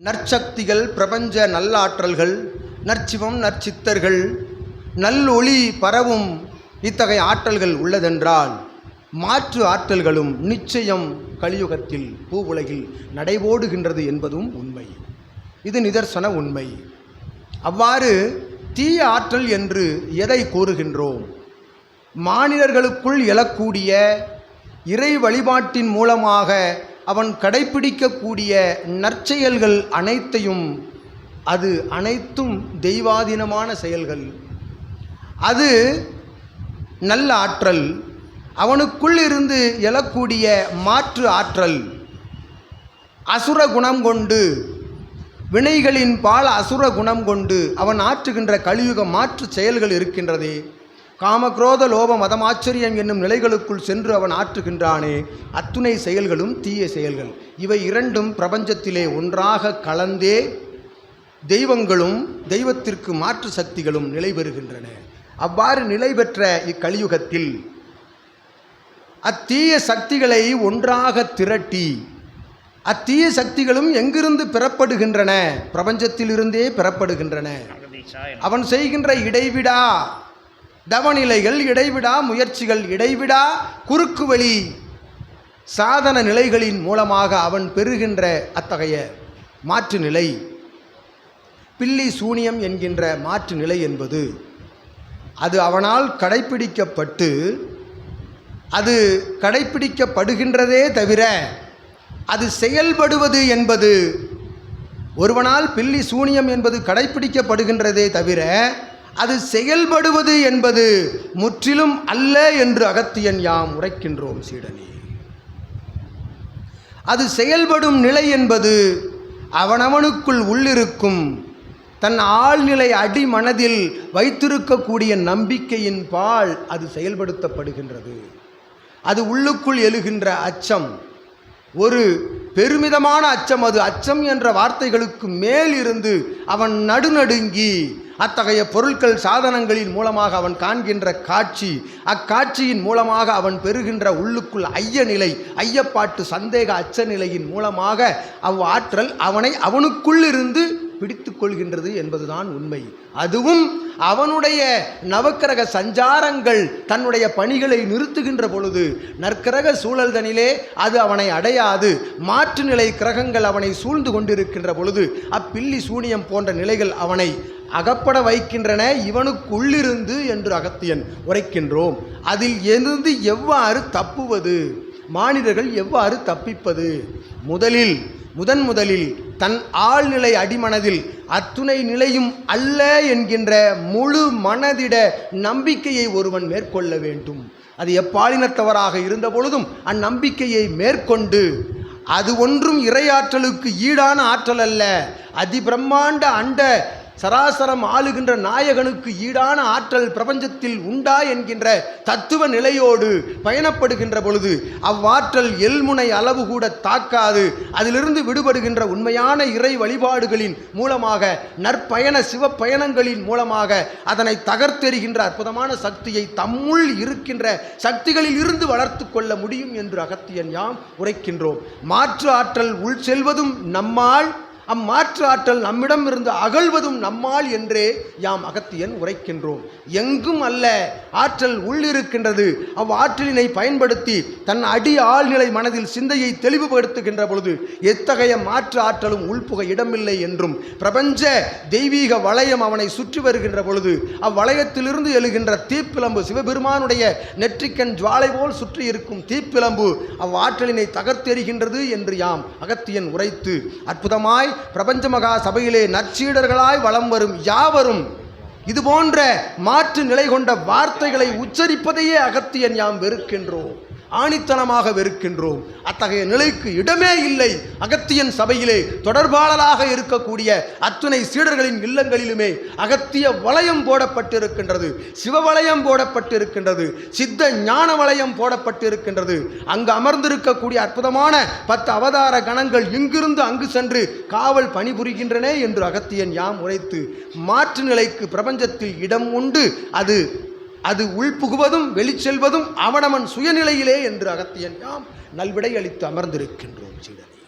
நற்சக்திகள் பிரபஞ்ச நல்லாற்றல்கள் நற்சிவம் நற்சித்தர்கள் நல்லொளி பரவும் இத்தகைய ஆற்றல்கள் உள்ளதென்றால் மாற்று ஆற்றல்களும் நிச்சயம் கலியுகத்தில் பூ உலகில் நடைபோடுகின்றது என்பதும் உண்மை. இது நிதர்சன உண்மை. அவ்வாறு தீய ஆற்றல் என்று எதை கூறுகின்றோம்? மாநிலர்களுக்குள் எழக்கூடிய இறை வழிபாட்டின் மூலமாக அவன் கடைப்பிடிக்கக்கூடிய நற்செயல்கள் அனைத்தையும் அது அனைத்தும் தெய்வாதீனமான செயல்கள். அது நல்ல ஆற்றல். அவனுக்குள் இருந்து எழக்கூடிய மாற்று ஆற்றல். அசுர குணம் கொண்டு வினைகளின் பால் அசுர குணம் கொண்டு அவன் ஆற்றுகின்ற கலியுக மாற்று செயல்கள் இருக்கின்றதே. காமக்ரோத லோப மதமாச்சரியம் என்னும் நிலைகளுக்குள் சென்று அவன் ஆற்றுகின்றானே அத்துணை செயல்களும் தீய செயல்கள். இவை இரண்டும் பிரபஞ்சத்திலே ஒன்றாக கலந்தே தெய்வங்களும் தெய்வத்திற்கு மாற்று சக்திகளும் நிலை பெறுகின்றன. அவ்வாறு நிலை பெற்ற இக்கலியுகத்தில் அத்தீய சக்திகளை ஒன்றாக திரட்டி அத்தீய சக்திகளும் எங்கிருந்து பெறப்படுகின்றன? பிரபஞ்சத்திலிருந்தே பெறப்படுகின்றன. அவன் செய்கின்ற இடைவிடா தவநிலைகள் இடைவிடா முயற்சிகள் இடைவிடா குறுக்கு வழி சாதன நிலைகளின் மூலமாக அவன் பெறுகின்ற அத்தகைய மாற்று நிலை. பில்லி சூனியம் என்கின்ற மாற்று நிலை என்பது அது அவனால் கடைப்பிடிக்கப்பட்டு அது கடைப்பிடிக்கப்படுகின்றதே தவிர அது செயல்படுவது என்பது ஒருவனால் பில்லி சூனியம் என்பது கடைப்பிடிக்கப்படுகின்றதே தவிர அது செயல்படுவது என்பது முற்றிலும் அல்ல என்று அகத்தியன் யாம் உரைக்கின்றோம் சீடனே. அது செயல்படும் நிலை என்பது அவனவனுக்குள் உள்ளிருக்கும் தன் ஆழ்நிலை அடிமனதில் வைத்திருக்கக்கூடிய நம்பிக்கையின் பால் அது செயல்படுத்தப்படுகின்றது. அது உள்ளுக்குள் எழுகின்ற அச்சம். ஒரு பெருமிதமான அச்சம் அது. அச்சம் என்ற வார்த்தைகளுக்கு மேல் இருந்து அவன் நடுநடுங்கி அத்தகைய பொருட்கள் சாதனங்களின் மூலமாக அவன் காண்கின்ற காட்சி அக்காட்சியின் மூலமாக அவன் பெறுகின்ற உள்ளுக்குள் ஐய நிலை ஐயப்பாட்டு சந்தேக அச்ச நிலையின் மூலமாக அவ்வாற்றல் அவனை அவனுக்குள்ளிருந்து பிடித்து கொள்கின்றது என்பதுதான் உண்மை. அதுவும் அவனுடைய நவக்கிரக சஞ்சாரங்கள் தன்னுடைய பணிகளை நிறுத்துகின்ற பொழுது நற்கிரக சூழல்தனிலே அது அவனை அடையாது. மாற்று நிலை கிரகங்கள் அவனை சூழ்ந்து கொண்டிருக்கின்ற பொழுது அப்பில்லி சூனியம் போன்ற நிலைகள் அவனை அகப்பட வைக்கின்றன. இவனுக்குள்ளிருந்து என்று அகத்தியன் உரைக்கின்றோம். அதில் இருந்து எவ்வாறு தப்புவது? மானிடர்கள் எவ்வாறு தப்பிப்பது? முதலில் முதன் முதலில் தன் ஆழ்நிலை அடிமனதில் அத்துணை நிலையும் அல்ல என்கின்ற முழு மனதிட நம்பிக்கையை ஒருவன் மேற்கொள்ள வேண்டும். அது எப்பாலினத்தவராக இருந்த பொழுதும் அந்நம்பிக்கையை மேற்கொண்டு அது ஒன்றும் இறையாற்றலுக்கு ஈடான ஆற்றல் அல்ல அதிபிரம்மாண்ட அண்ட சராசரம் ஆளுகின்ற நாயகனுக்கு ஈடான ஆற்றல் பிரபஞ்சத்தில் உண்டா என்கின்ற தத்துவ நிலையோடு பயணப்படுகின்ற பொழுது அவ்வாற்றல் எல்முனை அளவு கூட தாக்காது. அதிலிருந்து விடுபடுகின்ற உண்மையான இறை வழிபாடுகளின் மூலமாக நற்பயண சிவப்பயணங்களின் மூலமாக அதனை தகர்த்தெறிகின்ற அற்புதமான சக்தியை தம்முள் இருக்கின்ற சக்திகளில் இருந்து வளர்த்து கொள்ள முடியும் என்று அகத்தியன் யாம் உரைக்கின்றோம். மாற்று ஆற்றல் உள் செல்வதும் நம்மால் அம்மாற்று ஆற்றல் நம்மிடம் இருந்து அகழ்வதும் நம்மால் என்றே யாம் அகத்தியன் உரைக்கின்றோம். எங்கும் அல்ல ஆற்றல் உள்ளிருக்கின்றது. அவ்வாற்றலினை பயன்படுத்தி தன் அடி ஆழ்நிலை மனதில் சிந்தையை தெளிவுபடுத்துகின்ற பொழுது எத்தகைய மாற்று ஆற்றலும் உள்புக இடமில்லை என்றும் பிரபஞ்ச தெய்வீக வளையம் அவனை சுற்றி வருகின்ற பொழுது அவ்வளையத்திலிருந்து எழுகின்ற தீப்பிளம்பு சிவபெருமானுடைய நெற்றிக்கண் ஜுவாலை போல் சுற்றி இருக்கும் தீப்பிளம்பு அவ்வாற்றலினை தகர்த்தெறிகின்றது என்று யாம் அகத்தியன் உரைத்து அற்புதமாய் பிரபஞ்ச மகா சபையிலே நற்சீடர்களாய் வலம் வரும் யாவரும் இது போன்ற மாற்று நிலை கொண்ட வார்த்தைகளை உச்சரிப்பதையே அகத்தியன் யாம் வெறுக்கின்றோம். ஆணித்தனமாக வெறுக்கின்றோம். அத்தகைய நிலைக்கு இடமே இல்லை. அகத்தியன் சபையிலே தொடர்பாளராக இருக்கக்கூடிய அத்துணை சீடர்களின் இல்லங்களிலுமே அகத்திய வளையம் போடப்பட்டிருக்கின்றது. சிவவளையம் போடப்பட்டிருக்கின்றது. சித்த ஞான வளையம் போடப்பட்டிருக்கின்றது. அங்கு அமர்ந்திருக்கக்கூடிய அற்புதமான பத்து அவதார கணங்கள் இங்கிருந்து அங்கு சென்று காவல் பணிபுரிகின்றன என்று அகத்தியன் யாம் உரைத்து மாற்று நிலைக்கு பிரபஞ்சத்தில் இடம் உண்டு. அது அது உள்புகுவதும் வெளிச்செல்வதும் அவனவன் சுயநிலையிலே என்று அகத்தியன் யாம் நல்விடை அளித்து அமர்ந்திருக்கின்றோம் சீடனே.